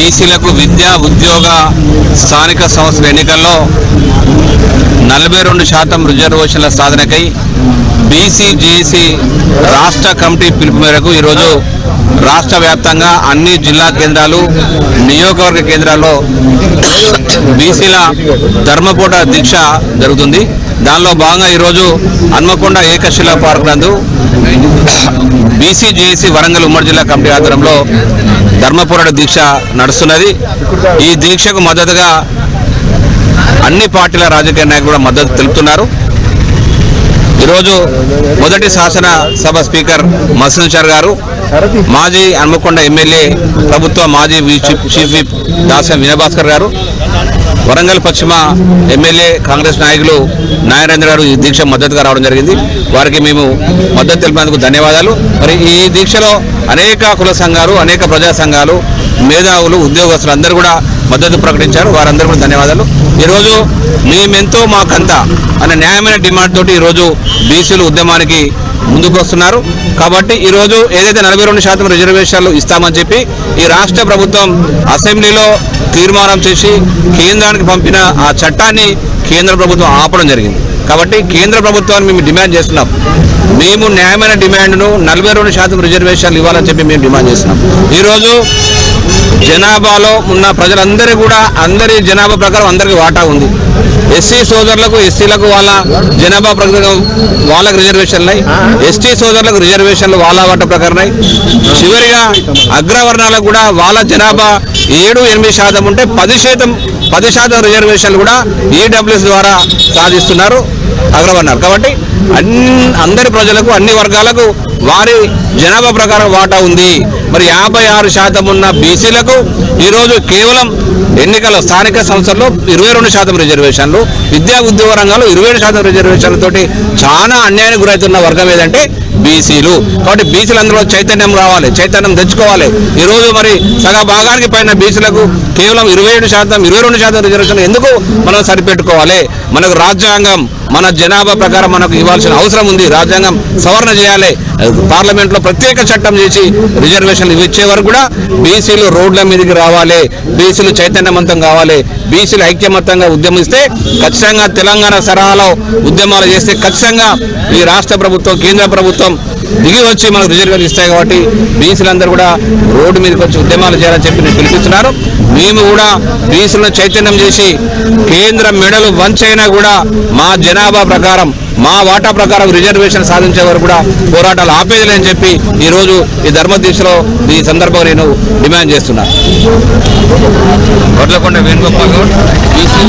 బీసీలకు విద్యా ఉద్యోగ స్థానిక సంస్థల ఎన్నికల్లో నలభై రెండు శాతం రిజర్వేషన్ల సాధనకై బీసీ జేసీ రాష్ట్ర కమిటీ పిలుపు మేరకు ఈరోజు రాష్ట్ర వ్యాప్తంగా అన్ని జిల్లా కేంద్రాలు నియోజకవర్గ కేంద్రాల్లో బీసీల ధర్మపూట దీక్ష జరుగుతుంది. దానిలో భాగంగా ఈరోజు హన్మకొండ ఏకశిలా పార్క్ నందు బీసీ జేఏసీ వరంగల్ ఉమ్మడి జిల్లా కమిటీ ఆధ్వర్యంలో ధర్మపోరాట దీక్ష నడుస్తున్నది. ఈ దీక్షకు మద్దతుగా అన్ని పార్టీల రాజకీయ నాయకులు కూడా మద్దతు తెలుపుతున్నారు. ఈరోజు మొదటి శాసన సభ స్పీకర్ మసన్ గారు మాజీ హన్మకొండ ఎమ్మెల్యే ప్రభుత్వ మాజీ వి- చీఫ్ విప్ దాసం వినయభాస్కర్ గారు వరంగల్ పశ్చిమ ఎమ్మెల్యే కాంగ్రెస్ నాయకులు నారాయణ గారు ఈ దీక్ష మద్దతుగా రావడం జరిగింది. వారికి మేము మద్దతు తెలిపినందుకు ధన్యవాదాలు. మరి ఈ దీక్షలో అనేక కుల సంఘాలు అనేక ప్రజా సంఘాలు మేధావులు ఉద్యోగస్తులు అందరూ కూడా మద్దతు ప్రకటించారు. వారందరూ కూడా ధన్యవాదాలు. ఈరోజు మేమెంతో మాకంతా అనే న్యాయమైన డిమాండ్ తోటి ఈరోజు బీసీలు ఉద్యమానికి ముందుకు వస్తున్నారు. కాబట్టి ఈరోజు ఏదైతే నలభై రెండు శాతం రిజర్వేషన్లు ఇస్తామని చెప్పి ఈ రాష్ట్ర ప్రభుత్వం అసెంబ్లీలో తీర్మానం చేసి కేంద్రానికి పంపిన ఆ చట్టాన్ని కేంద్ర ప్రభుత్వం ఆపడం జరిగింది. కాబట్టి కేంద్ర ప్రభుత్వాన్ని మేము డిమాండ్ చేస్తున్నాం. మేము న్యాయమైన డిమాండ్ను నలభై రెండు శాతం రిజర్వేషన్లు ఇవ్వాలని చెప్పి మేము డిమాండ్ చేస్తున్నాం. ఈరోజు జనాభాలో ఉన్న ప్రజలందరూ కూడా అందరి జనాభా ప్రకారం అందరికీ వాటా ఉంది. ఎస్సీ సోదరులకు ఎస్సీలకు వాళ్ళ జనాభా ప్రకారం వాళ్ళకి రిజర్వేషన్లు ఉన్నాయి ఎస్టీ సోదరులకు రిజర్వేషన్లు వాళ్ళ వాటా ప్రకారం చివరిగా అగ్రవర్ణాలకు కూడా వాళ్ళ జనాభా ఏడు ఎనిమిది శాతం ఉంటే పది శాతం పది శాతం రిజర్వేషన్లు కూడా ఈడబ్ల్యూఎస్ ద్వారా సాధిస్తున్నారు అగ్రవర్ణాలు. కాబట్టి అన్ని అందరి ప్రజలకు అన్ని వర్గాలకు వారి జనాభా ప్రకారం వాటా ఉంది. మరి యాభై ఆరు శాతం ఉన్న బీసీలకు ఈరోజు కేవలం ఎన్నికల స్థానిక సంస్థల్లో ఇరవై రెండు శాతం రిజర్వేషన్లు విద్యా ఉద్యోగ రంగంలో ఇరవై ఏడు శాతం రిజర్వేషన్లతోటి చాలా అన్యాయానికి గురవుతున్న వర్గం ఏదంటే బీసీలు. కాబట్టి బీసీలు అందులో చైతన్యం రావాలి చైతన్యం తెచ్చుకోవాలి. ఈరోజు మరి సగ భాగానికి పైన బీసీలకు కేవలం ఇరవై ఏడు శాతం ఇరవై రెండు శాతం రిజర్వేషన్ ఎందుకు మనం సరిపెట్టుకోవాలి? మనకు రాజ్యాంగం మన జనాభా ప్రకారం మనకు ఇవ్వాల్సిన అవసరం ఉంది. రాజ్యాంగం సవరణ చేయాలి. పార్లమెంట్లో ప్రత్యేక చట్టం చేసి రిజర్వేషన్లు ఇచ్చే వరకు కూడా బీసీలు రోడ్ల మీదకి రావాలి. బీసీలు చైతన్యవంతం కావాలి. బీసీలు ఐక్యమత్తంగా ఉద్యమిస్తే ఖచ్చితంగా తెలంగాణ సరహాలో ఉద్యమాలు చేస్తే ఖచ్చితంగా ఈ రాష్ట్ర ప్రభుత్వం కేంద్ర ప్రభుత్వం దిగి వచ్చి మనకు రిజర్వేషన్ ఇస్తాయి కాబట్టి బీసీలందరూ కూడా రోడ్డు మీదకి వచ్చి ఉద్యమాలు చేయాలని చెప్పి నేను పిలిపిస్తున్నారు. మేము కూడా బీసీలను చైతన్యం చేసి కేంద్ర మెడలు వంచైనా కూడా మా జనాభా ప్రకారం మా వాటా ప్రకారం రిజర్వేషన్ సాధించే వరకు కూడా పోరాటాలు ఆపేదిలేని చెప్పి ఈరోజు ఈ ధర్మ దీక్షలో ఈ సందర్భంగా నేను డిమాండ్ చేస్తున్నా. కొట్లకొండ వేణుగోపాల్ గౌడ్ బీసీ